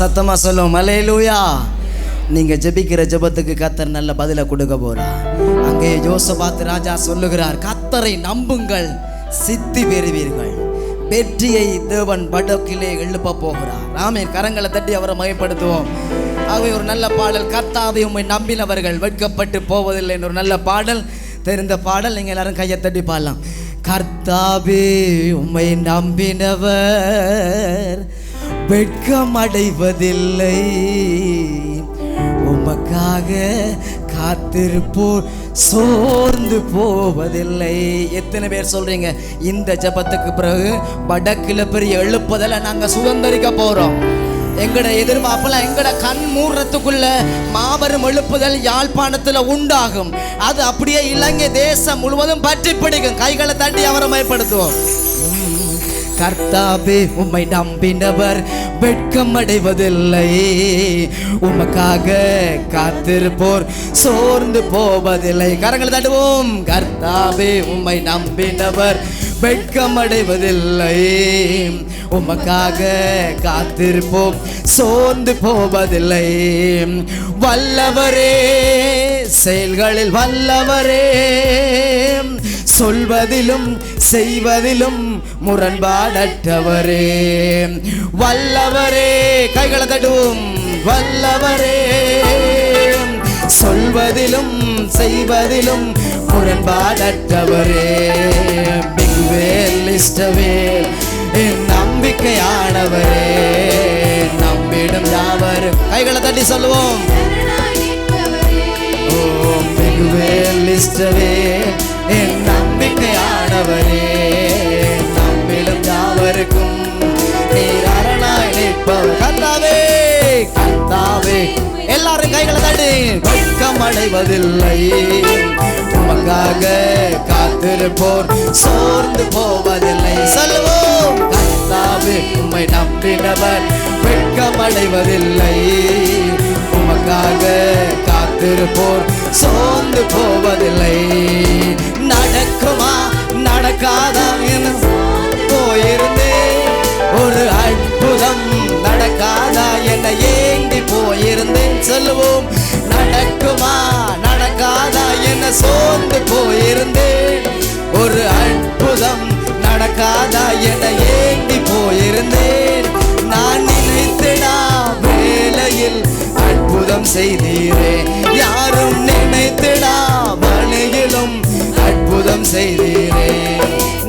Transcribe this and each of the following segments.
சத்தமாக சொல்லும் மலையிலூயா நீங்கள் ஜெபிக்கிற ஜெபத்துக்கு கத்தர் நல்ல பதிலை கொடுக்க போகிறார் அங்கே யோசபாத் ராஜா சொல்லுகிறார் கத்தரை நம்புங்கள் சித்தி பெறுவீர்கள். வெற்றியை தேவன் படக்கிலே எழுப்ப போகிறார். ராமே கரங்களை தட்டி அவரை மயப்படுத்துவோம் ஆகவே ஒரு நல்ல பாடல் கர்த்தாவை உம்மை நம்பினவர்கள் வெட்கப்பட்டு போவதில்லை ஒரு நல்ல பாடல் தெரிந்த பாடல். நீங்கள் எல்லாரும் கையை தட்டி பாடலாம். கர்த்தாவே உம்மை நம்பினவர் வெட்கம் அடைவதில்லை உமக்காக காத்திருப்போர் சோர்ந்து போவதில்லை. எத்தனை பேர் சொல்றீங்க இந்த ஜெபத்துக்கு பிறகு வடக்கில் பெரிய எழுப்புதலை நாங்கள் சுதந்திரிக்க போறோம். எங்கட எதிர்பார்ப்பெல்லாம் எங்கட கண் மூடுறதுக்குள்ள மாபெரும் எழுப்புதல் யாழ்ப்பாணத்துல உண்டாகும். அது அப்படியே இலங்கை தேசம் முழுவதும் பற்றி பிடிக்கும். கைகளை தட்டி அவரை மயப்படுத்துவோம். கர்த்தாவே உம்மை நம்பினவர் வெட்கம் அடைவதில்லை. உமக்காக காத்திருப்போர் சோர்ந்து போவதில்லை. கரங்களை தட்டுவோம். கர்த்தாவே உம்மை நம்பினவர் வெட்கம் அடைவதில்லை. உமக்காக காத்திருப்போம். சோர்ந்து போவதில்லை. வல்லவரே செயல்களில் வல்லவரே. சொல்வதிலும் செய்வதிலும் முரண்பாடற்றவரே. வல்லவரே கைகளை தட்டுவோம் வல்லவரே. சொல்வதிலும் செய்வதிலும் முரண்பாடற்றவரே. மிகுவேல் இஷ்டவேல் என் நம்பிக்கையானவரே. நம்பிடும் யாவரும் கைகளை தட்டி சொல்லுவோம்? ஓ இஷ்டவே என் நம்பிக்கையானவரே நம்பிடும் யாவருக்கும் நீர் அரணாய் நிற்பவர். கர்த்தாவே கர்த்தாவே எல்லாரும் கைகளை தட்டி வெட்கம் அடைவதில்லை உமக்காக காத்திருப்போர் சோர்ந்து போவதில்லை. சொல்லுவோம் கர்த்தாவே உம்மை நம்பினவர் வெட்கம் அடைவதில்லை உமக்காக திருப்போர் சோர்ந்து போவதில்லை. நடக்குமா நடக்காதா என போயிருந்தே ஒரு அற்புதம் நடக்காதா என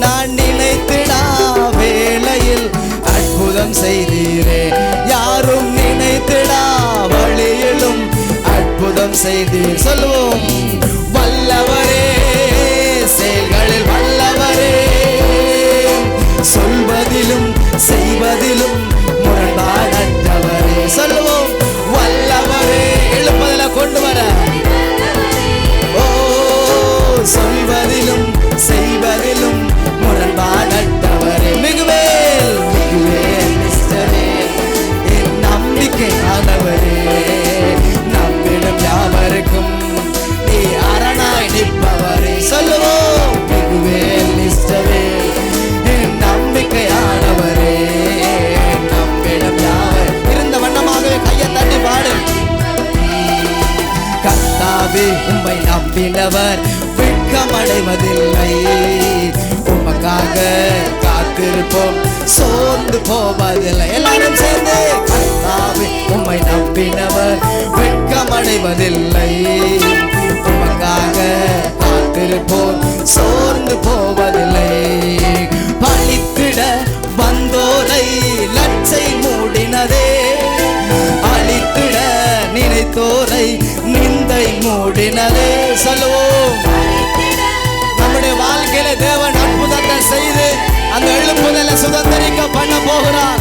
நான் நினைத்திடா வேளையில் அற்புதம் செய்தீரே. யாரும் நினைத்திடா வழியிலும் அற்புதம் செய்தீர். சொல்லுவோம் வல்லவரே செயல்களில் வல்லவரே சொல்வதிலும் செய்வதிலும் உம்மை நம்பினவர் வெட்கமடைவதில்லை. உமக்காக காத்திருப்போம் சோர்ந்து போவதில்லை. எல்லாரும் சேர்ந்து கர்த்தாவே உம்மை நம்பினவர் வெட்கமடைவதில்லை. உமக்காக காத்திருப்போம் சோர்ந்து போ மூடினதே சொல்லுவோம். நம்முடைய வாழ்க்கையில தேவன் அற்புதத்தை செய்து அந்த எழுப்புதலை சுதந்திரிக்க பண்ண போகிறார்.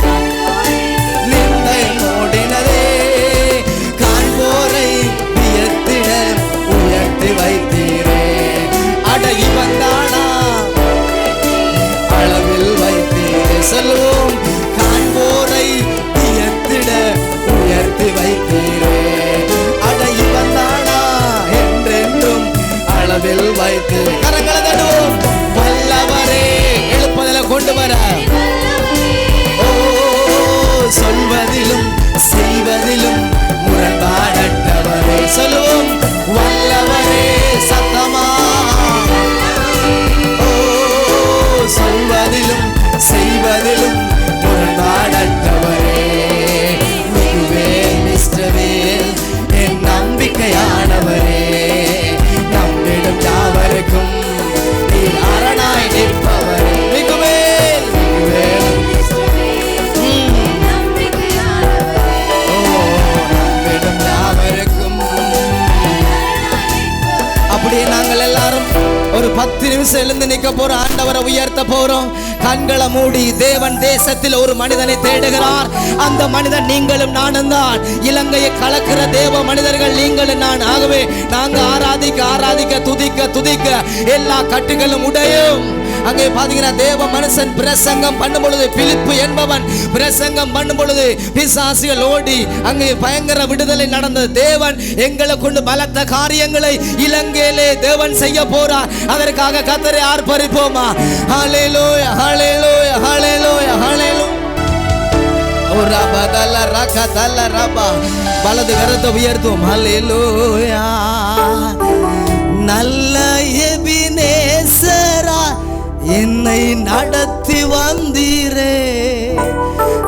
அளவில் வைத்து கரங்களை தடுவோம் வல்லவரே எழுப்பதில் கொண்டு வர. ஓ சொல்வதிலும் செய்வதிலும் முரண்பாடற்றவரே. சொல்லுவோம் பத்து நிமிஷம் எழுந்து நிக்க போறோம். ஆண்டவரை உயர்த்த போறோம். கண்களை மூடி தேவன் தேசத்தில் ஒரு மனிதனை தேடுகிறார். அந்த மனிதன் நீங்களும் நானும் தான். இலங்கையை கலக்கிற தேவ மனிதர்கள் நீங்களும் நான். ஆகவே நாங்கள் ஆராதிக்க ஆராதிக்க துதிக்க துதிக்க எல்லா கட்டுகளும் உடையும். அங்கே பாத்தீங்கன்னா தேவ மனுஷன் பிரசங்கம் பண்ணும் பொழுது பிலிப்பு என்பவன் பிரசங்கம் பண்ணும் பொழுது பிசாசிகள் ஓடி அங்கே பயங்கர விடுதலை நடந்தது. தேவன் எங்களை கொண்டு பலத்த காரியங்களை இலங்கையிலே தேவன் செய்ய போறார். அதற்காக கத்தரை ஆர்ப்பரிப்போமா? ஹalleluya ஹalleluya ஹalleluya ஹalleluya. ஓ ரபா தல ரக ரபா. வலது கரத்தை உயர்த்தும் நல்ல என்னை நடத்தி வந்தீரே.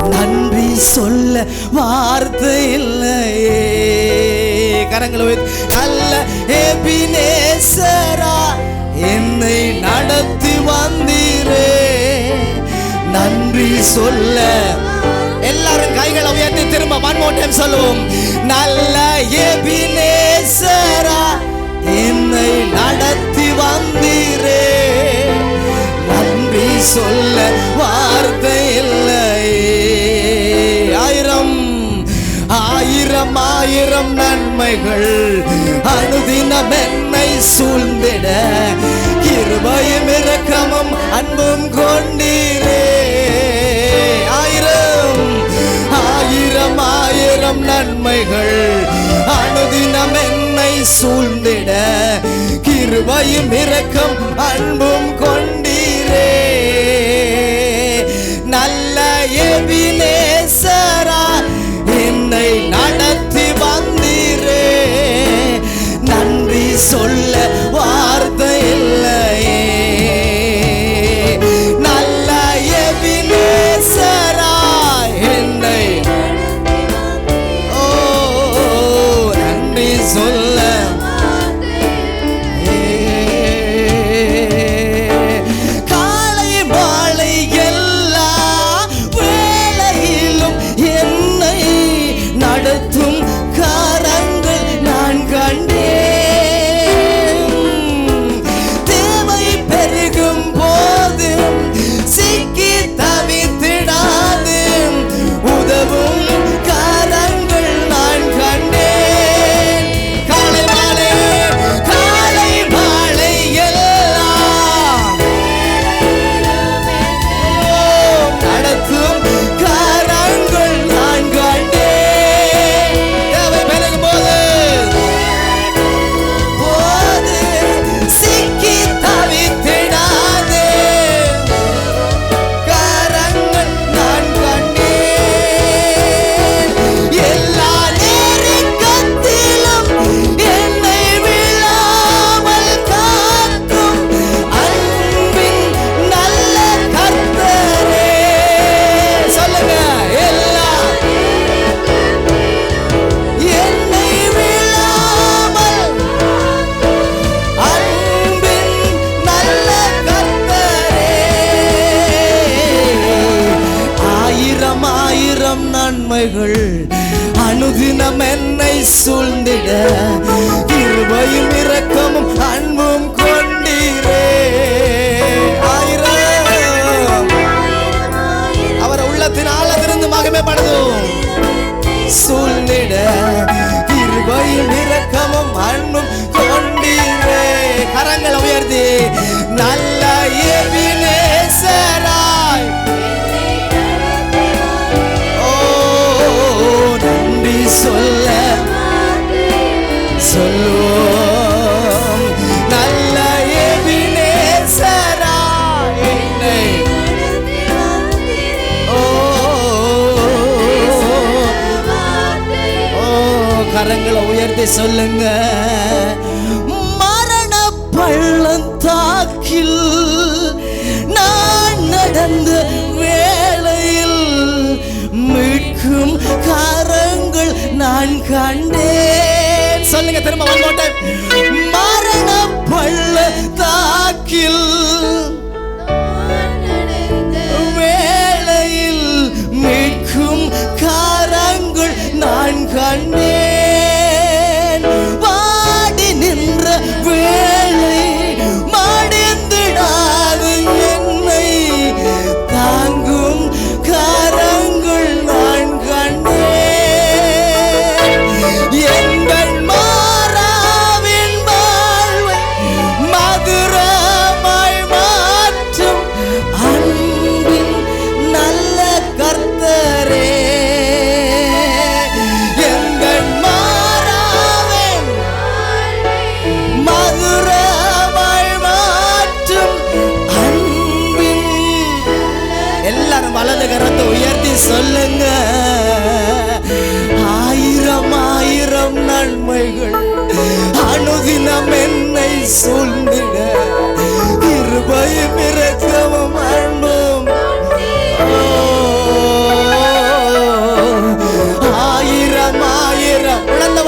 நன்றி சொல்ல வார்த்தை இல்லையே. கரங்களை நல்ல ஏபினேசரா என்னை நடத்தி வந்தீரே. நன்றி சொல்ல. எல்லாரும் கைகளை உயர்த்தி திரும்ப மண்மோட்டேன்னு சொல்லுவோம். நல்ல ஏபி சொல்ல வார்த்தை இல்லை. ஆயிரம் ஆயிரம் ஆயிரம் நன்மைகள் அனுதினம் என்னை சூழ்ந்திட இருபயம் இரக்கமும் அன்பும் கொண்டீரே. ஆயிரம் ஆயிரம் ஆயிரம் நன்மைகள் அனுதினம் என்னை சூழ்ந்திட கிருபையும் இரக்கம் அன்பும் கொண்டீரே நன்றி கிருபைகள் அனுதினம் என்னை சூழ்ந்திட கிருபையும் இரக்கமும் அன்பும் கொண்டீரே. ஆயிரம். அவர் உள்ளத்தின் ஆழத்திலிருந்து மகமே படுதும் சூழ்ந்திட கிருபையும் இரக்கமும் அன்பும் கொண்டீரே. கரங்களை உயர்த்தி நல்ல கரங்களை சொல்லுங்க மரண பள்ளத்தாக்கில் நான் நடந்த வேளையில் மீட்கும் காரங்கள் நான் கண்டேன் சொல்லுங்க திரும்ப one more time. மரண பள்ளத்தாக்கில்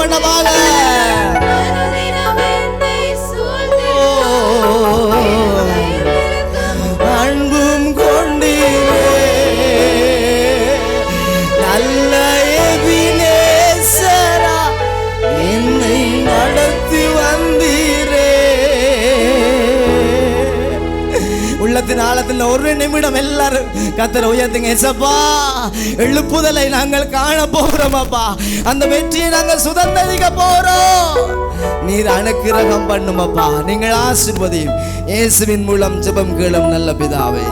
ஆயிரம் உள்ளத்தின் ஆழத்தில் ஒரு நிமிடம் எல்லாரும் கத்தரை உயர்த்துங்க. எசப்பா எழுப்புதலை நாங்கள் காண போகிறோம் அப்பா அந்த வெற்றியை நாங்கள் சுதந்திரிக்க போறோம். நீர் அனுக்கிரகம் பண்ணுமப்பா. நீங்கள் ஆசிர்வதியும். இயேசுவின் மூலம் ஜெபம் கேளும் நல்ல பிதாவே.